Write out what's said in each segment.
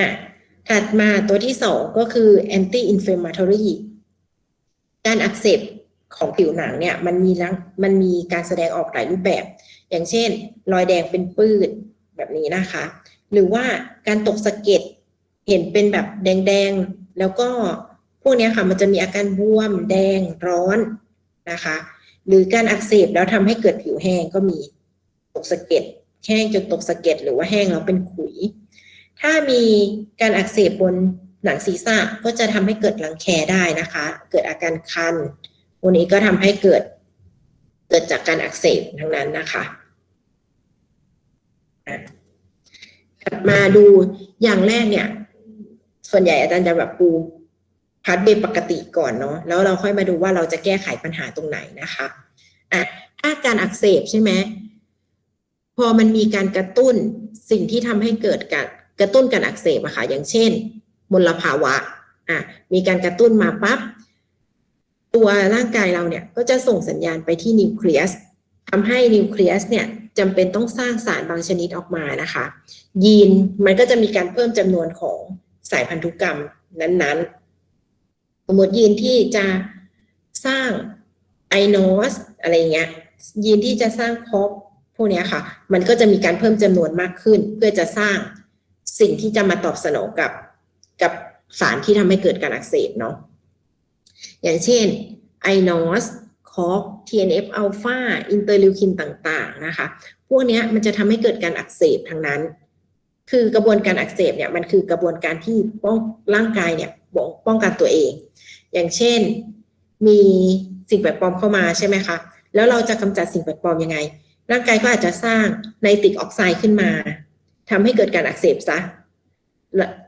อะถัดมาตัวที่สองก็คือ anti inflammatory การอักเสบของผิวหนังเนี่ยมันมีลังมันมีการแสดงออกหลายรูปแบบ อย่างเช่น รอยแดงเป็นปื้นแบบนี้นะคะ หรือว่าการตกสะเก็ดเห็นเป็นแบบแดงๆ แล้วก็พวกนี้ค่ะมันจะมีอาการบวมแดงร้อนนะคะ หรือการอักเสบแล้วทำให้เกิดผิวแห้งก็มีตกสะเก็ดแห้งจนตกสะเก็ดหรือว่าแห้งแล้วเป็นขุย ถ้ามีการอักเสบบนหนังศีรษะก็จะทำให้เกิดรังแคได้นะคะ เกิดอาการคันพวกนี้ก็ทำให้เกิดเกิดจากการอักเสบทั้งนั้นนะคะอะถัดมาดูอย่างแรกเนี่ย ส่วนใหญ่อาจารย์จะแบบปูพาร์ทเบปกติก่อนเนาะแล้วเราค่อยมาดูว่าเราจะแก้ไขปัญหาตรงไหนนะคะอะถ้าการอักเสบใช่ไหมพอมันมีการกระตุ้นสิ่งที่ทำให้เกิดการ กระตุ้นการอักเสบอะค่ะอย่างเช่น มลภาวะอะมีการกระตุ้นมาปั๊บตัวร่างกายเราเนี่ยก็จะส่งสัญญาณไปที่นิวเคลียสทำให้นิวเคลียสเนี่ยจำเป็นต้องสร้างสารบางชนิดออกมานะคะ ยีนมันก็จะมีการเพิ่มจำนวนของสายพันธุกรรมนั้นๆ สมมติยีนที่จะสร้างไอโนสอะไรเงี้ยยีนที่จะสร้างคอปพวกเนี้ยค่ะ มันก็จะมีการเพิ่มจำนวนมากขึ้น เพื่อจะสร้าง สิ่งที่จะมาตอบสนองกับกับสารที่ทำให้เกิดการอักเสบเนาะอย่างเช่น INOS COX TNF อ l p h a อินเตอร์ลิวคินต่างๆนะคะ พวกนี้มันจะทำให้เกิดการอักเสบทั้งนั้น คือกระบวนการอักเสบเนี่ยมันคือกระบวนการที่ป้องร่างกายเนี่ยป้องกันตัวเอง อย่างเช่นมีสิ่งแปลกปลอมเข้ามาใช่ไหมคะ แล้วเราจะกำจัดสิ่งแปลกปลอมยังไง ร่างกายก็อาจจะสร้างไนตริกออกไซด์ขึ้นมา ทำให้เกิดการอักเสบซะ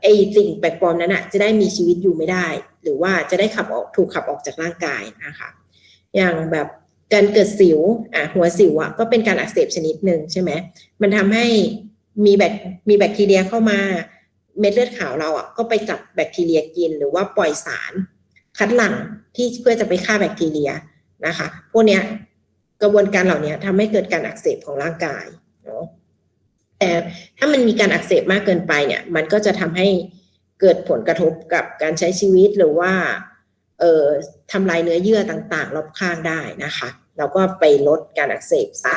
ไอสิ่งแปลกปลอมนั้นอะจะได้มีชีวิตอยู่ไม่ได้ หรือว่าจะได้ขับออกถูกขับออกจากร่างกายนะคะอย่างแบบการเกิดสิวอะหัวสิวอะก็เป็นการอักเสบชนิดหนึ่งใช่ไหมมันทำให้มีแบคมีแบคทีเรียเข้ามาเม็ดเลือดขาวเราอะก็ไปจับแบคทีเรียกิน หรือว่าปล่อยสารคัดหลั่งที่เพื่อจะไปฆ่าแบคทีเรียนะคะ พวกเนี้ยกระบวนการเหล่านี้ทำให้เกิดการอักเสบของร่างกายเนาะ แต่ถ้ามันมีการอักเสบมากเกินไปเนี่ย มันก็จะทำให้เกิดผลกระทบกับการใช้ชีวิตหรือว่า เอ่อทำลายเนื้อเยื่อต่างๆ รอบข้างได้นะคะเราก็ไปลดการอักเสบซะ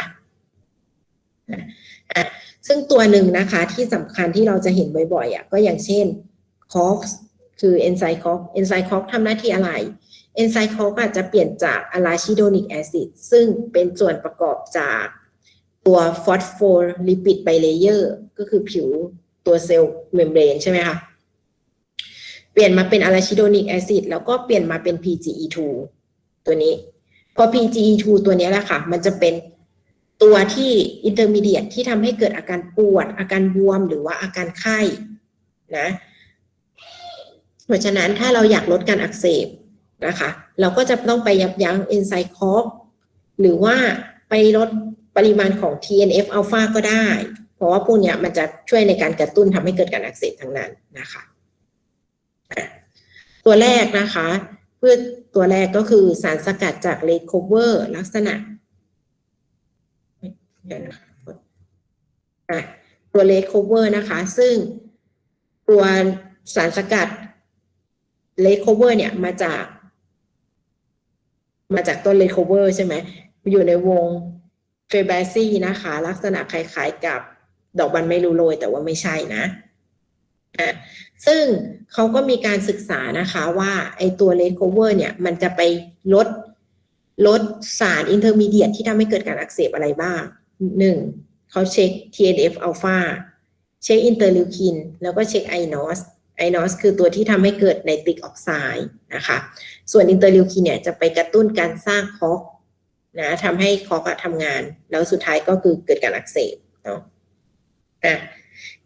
ะซึ่งตัวหนึ่งนะคะที่สำคัญที่เราจะเห็นบ่อยๆอะก็อย่างเช่น COX คือเอนไซม์ COX เอนไซม์ COX ทำหน้าที่อะไร เอนไซม์ COX อาจจะเปลี่ยนจากอะลาชิโดนิกแอซิดซึ่งเป็นส่วนประกอบจาก ตัวฟอสโฟลิปิดไบเลเยอร์ก็คือผิวตัวเซลล์เมมเบรนใช่ไหมคะเปลี่ยนมาเป็นอะลาชิโดนิกแอซิดแล้วก็เปลี่ยนมาเป็น PGE2 ตัวนี้ พอ PGE2 ตัวนี้แหละค่ะ มันจะเป็นตัวที่อินเตอร์มีเดียตที่ทำให้เกิดอาการปวด อาการบวมหรือว่าอาการไข้นะเพราะฉะนั้นถ้าเราอยากลดการอักเสบนะคะ เราก็จะต้องไปยับยั้งเอนไซม์คอฟหรือว่าไปลด ปริมาณของ TNF อัลฟาก็ได้ เพราะว่าพวกนี้มันจะช่วยในการกระตุ้นทำให้เกิดการอักเสบทั้งนั้นนะคะ ตัวแรกนะคะเพื่อตัวแรกก็คือสารสกัดจากเลดโคเวอร์ลักษณะตัวเลดโคเวอร์นะคะ ซึ่งตัวสารสกัดเลดโคเวอร์เนี่ยมาจาก มาจากต้นเลดโคเวอร์ใช่ไหมอยู่ในวง เฟเบซี่นะคะ ลักษณะคล้ายๆกับดอกบันไม่รู้โรยแต่ว่าไม่ใช่นะอะซึ่งเขาก็มีการศึกษานะคะว่าไอตัวเลดโคเวอร์เนี่ย มันจะไปลดลดสารอินเทอร์มีเดียตที่ทำให้เกิดการอักเสบอะไรบ้างหนึ่งเขาเช็ค TNF อัลฟาเช็คอินเตอร์ลิวคิน แล้วก็เช็คไอนอสไอนอสคือตัวที่ทำให้เกิดไนตริกออกไซด์นะคะ ส่วนอินเตอร์ลิวคินเนี่ยจะไปกระตุ้นการสร้างคอก นะทำให้คอกทำงาน แล้วสุดท้ายก็คือเกิดการอักเสบเนาะอะ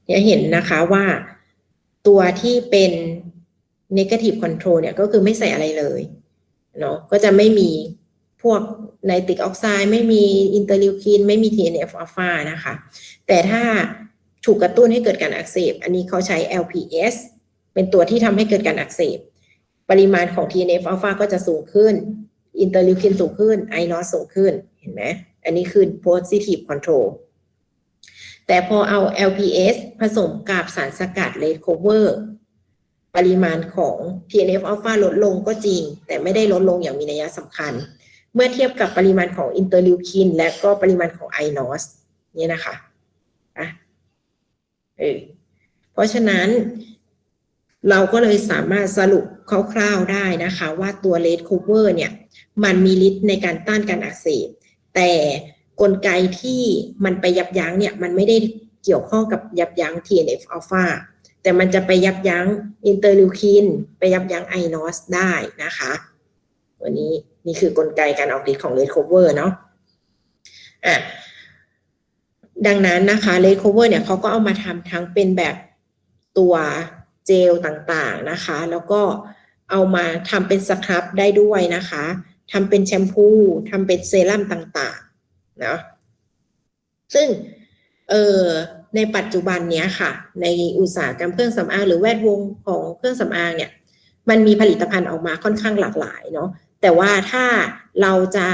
จะเห็นนะคะว่าตัวที่เป็น negative control เนี่ยก็คือไม่ใส่อะไรเลยเนาะก็จะไม่มีพวกไนตริกออกไซด์ไม่มีอินเตอร์ลิวคินไม่มี TNF อัลฟานะคะ แต่ถ้าถูกกระตุ้นให้เกิดการอักเสบ อันนี้เขาใช้ LPS เป็นตัวที่ทำให้เกิดการอักเสบ ปริมาณของ TNF อัลฟาก็จะสูงขึ้น อินเตอร์ลิวคินสูงขึ้นไอนอสสูงขึ้นเห็นไหมอันนี้คือ positive control แต่พอเอา LPS ผสมกับสารสกัด Red Cover ปริมาณของ TNF อัลฟาลดลงก็จริง แต่ไม่ได้ลดลงอย่างมีนัยสำคัญ เมื่อเทียบกับปริมาณของอินเตอร์ลิวคิน และก็ปริมาณของไอนอสนี่นะคะอะเออเพราะฉะนั้น เราก็เลยสามารถสรุปคร่าวๆได้นะคะ ว่าตัวเลดโคเวอร์เนี่ยมันมีฤทธิ์ในการต้านการอักเสบแต่กลไกที่มันไปยับยั้งเนี่ยมันไม่ได้เกี่ยวข้องกับยับยั้ง TNF อัลฟาแต่มันจะไปยับยั้งอินเตอร์ลิวคินไปยับยั้งไอนอสได้นะคะตัวนี้นี่คือกลไกการออกฤทธิ์ของเลดโคเวอร์เนาะอะดังนั้นนะคะเลดโคเวอร์เนี่ยเขาก็เอามาทำทั้งเป็นแบบตัว เจลต่างๆนะคะ แล้วก็เอามาทำเป็นสครับได้ด้วยนะคะทำเป็นแชมพูทำเป็นเซรั่มต่างๆนะซึ่งเออในปัจจุบันเนี้ยค่ะ ในอุตสาหกรรมเครื่องสำอางหรือแวดวงของเครื่องสำอางเนี่ย มันมีผลิตภัณฑ์ออกมาค่อนข้างหลากหลายเนาะแต่ว่าถ้าเราจะ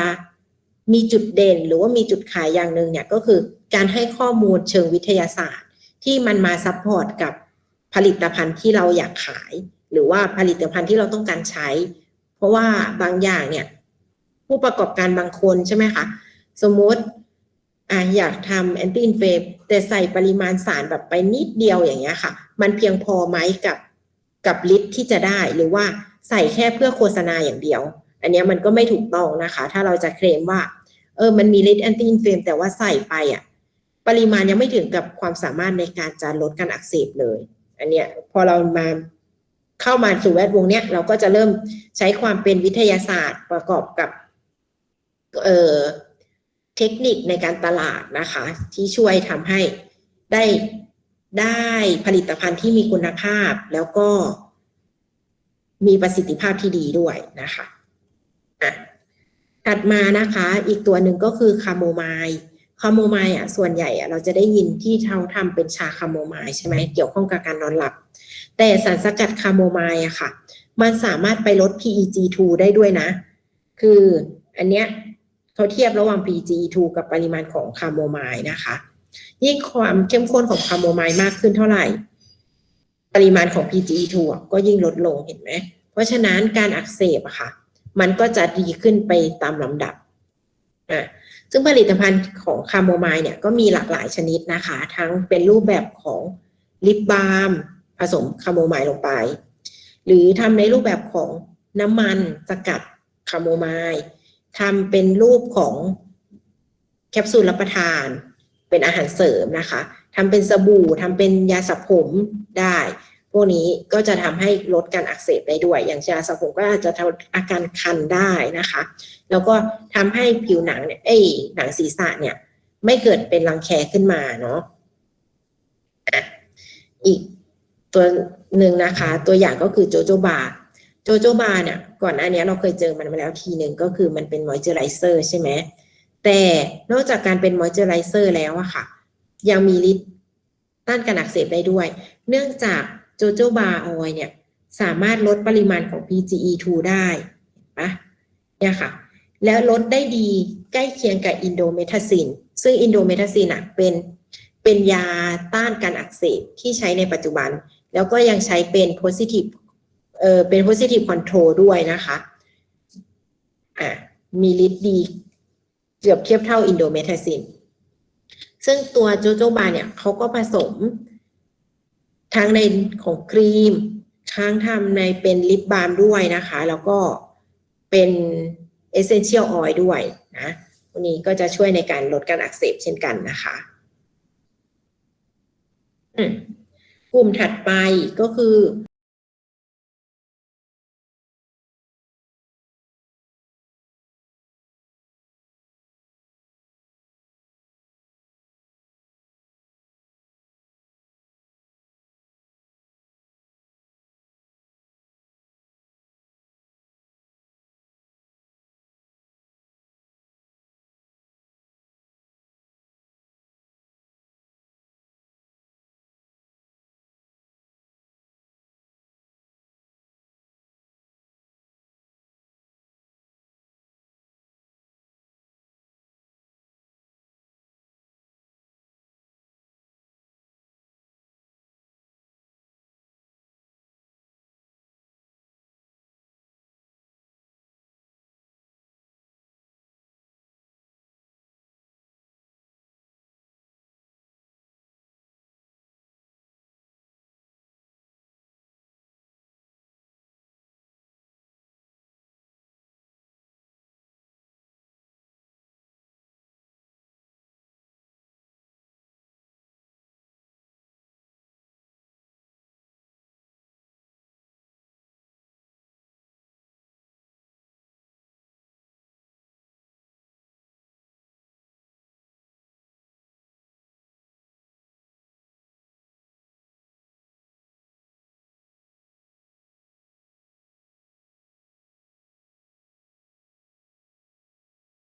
มีจุดเด่นหรือว่ามีจุดขายอย่างหนึ่งเนี่ยก็คือการให้ข้อมูลเชิงวิทยาศาสตร์ ที่มันมาซัพพอร์ตกับ ผลิตภัณฑ์ที่เราอยากขาย หรือว่าผลิตภัณฑ์ที่เราต้องการใช้ เพราะว่าบางอย่างเนี่ย ผู้ประกอบการบางคนใช่ไหมคะสมมติอะอยากทำแอนตี้อินเฟมแต่ใส่ปริมาณสารแบบไปนิดเดียวอย่างเงี้ยค่ะ มันเพียงพอไหมกับกับลิตรที่จะได้หรือว่าใส่แค่เพื่อโฆษณาอย่างเดียว อันเนี้ยมันก็ไม่ถูกต้องนะคะ ถ้าเราจะเคลมว่า เออมันมีลิตรแอนตี้อินเฟมแต่ว่าใส่ไปอะปริมาณยังไม่ถึงกับความสามารถในการจะลดการอักเสบเลย อันเนี้ยพอเรามาเข้ามาสู่แวดวงเนี้ยเราก็จะเริ่มใช้ความเป็นวิทยาศาสตร์ประกอบกับเอ่อเทคนิคในการตลาดนะคะ ที่ช่วยทำให้ได้ได้ผลิตภัณฑ์ที่มีคุณภาพแล้วก็มีประสิทธิภาพที่ดีด้วยนะคะอะถัดมานะคะ อีกตัวหนึ่งก็คือคาโมไมล์ คาโมไมล์อะส่วนใหญ่อะเราจะได้ยินที่เขาทำเป็นชาคาโมไมล์ใช่ไหมเกี่ยวข้องกับการนอนหลับ แต่สารสกัดคาโมไมล์อะค่ะ มันสามารถไปลด PEG2 ได้ด้วยนะ คืออันเนี้ยเขาเทียบระหว่าง PEG2 กับปริมาณของคาโมไมล์นะคะยิ่งความเข้มข้นของคาโมไมล์มากขึ้นเท่าไหร่ ปริมาณของ PGE2 ก็ยิ่งลดลงเห็นไหม เพราะฉะนั้นการอักเสบอะค่ะ มันก็จะดีขึ้นไปตามลำดับอะ ซึ่งผลิตภัณฑ์ของคาโมไมล์เนี่ยก็มีหลากหลายชนิดนะคะ ทั้งเป็นรูปแบบของลิปบาล์มผสมคาโมไมล์ลงไป หรือทำในรูปแบบของน้ำมันสกัดคาโมไมล์ทำเป็นรูปของแคปซูลรับประทาน เป็นอาหารเสริมนะคะทำเป็นสบู่ทำเป็นยาสระผมได้ พวกนี้ก็จะทำให้ลดการอักเสบได้ด้วย อย่างยาสระผมก็อาจจะทำอาการคันได้นะคะ แล้วก็ทำให้ผิวหนังเนี่ยเอ้หนังศีรษะเนี่ย ไม่เกิดเป็นรังแคขึ้นมาเนาะอะอีกตัวหนึ่งนะคะ ตัวอย่างก็คือโจโจบาโจโจบาเนี่ยก่อนหน้านี้เราเคยเจอมันมาแล้วทีหนึ่งก็คือมันเป็นมอยเจอไรเซอร์ใช่ไหมแต่นอกจากการเป็นมอยเจอไรเซอร์แล้วอะค่ะ ยังมีฤทธิ์ต้านการอักเสบได้ด้วย เนื่องจาก โจโจบาออยเนี่ยสามารถลดปริมาณของ PGE2 ได้นปะเนี่ยค่ะ แล้วลดได้ดีใกล้เคียงกับอินโดเมทาซิน ซึ่งอินโดเมทาซินอะเป็นเป็นยาต้านการอักเสบที่ใช้ในปัจจุบัน แล้วก็ยังใช้เป็น positive เอ่อเป็น positive control ด้วยนะคะอะมีฤทธิ์ดีเกือบเทียบเท่าอินโดเมทาซิน ซึ่งตัวโจโจบาเนี่ยเขาก็ผสม ทั้งในของครีมทั้งทำในเป็นลิปบาล์มด้วยนะคะ แล้วก็เป็นเอเซนเชียลออยล์ด้วยนะวันนี้ก็จะช่วยในการลดการอักเสบเช่นกันนะคะกลุ่มถัดไปก็คือ